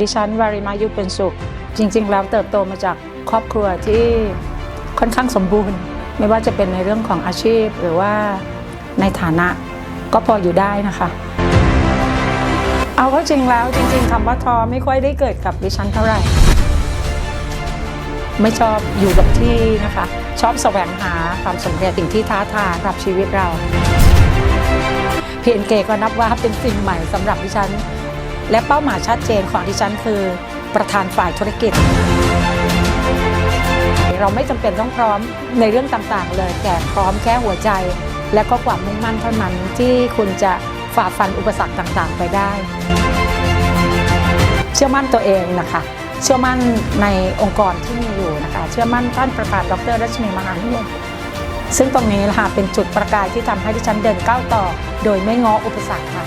ดิฉันวาริมายุเป็นสุข จริง ๆ แล้วเติบโตมาจากครอบครัวที่ค่อนข้างสมบูรณ์ ไม่ว่าจะเป็นในเรื่องของอาชีพหรือว่าในฐานะก็พออยู่ได้นะคะ เอาก็จริงแล้วจริง ๆคำว่าทอไม่ค่อยได้เกิดกับดิฉันเท่าไหร่ ไม่ชอบอยู่กับที่นะคะ ชอบแสวงหาความสำเร็จสิ่งที่ท้าทายกับชีวิตเรา PNK ก็นับว่าเป็นสิ่งใหม่สำหรับดิฉัน และเป้าหมายชัดเจนของดิฉันคือ ประธานฝ่ายธุรกิจ เราไม่จำเป็นต้องพร้อมในเรื่องต่างๆ เลยแต่พร้อมแค่หัวใจ และก็ความมุ่งมั่นเท่านั้นที่คุณจะฝ่าฟันอุปสรรคต่างๆ ไปได้ เชื่อมั่นตัวเองนะคะ เชื่อมั่นในองค์กรที่มีอยู่นะคะ เชื่อมั่นท่านประธานดรรัชนีมหานิยมซึ่งตรงนี้นะคะเป็นจุดประกายที่ทำให้ดิฉันเดินก้าวต่อ โดยไม่ง้ออุปสรรคค่ะ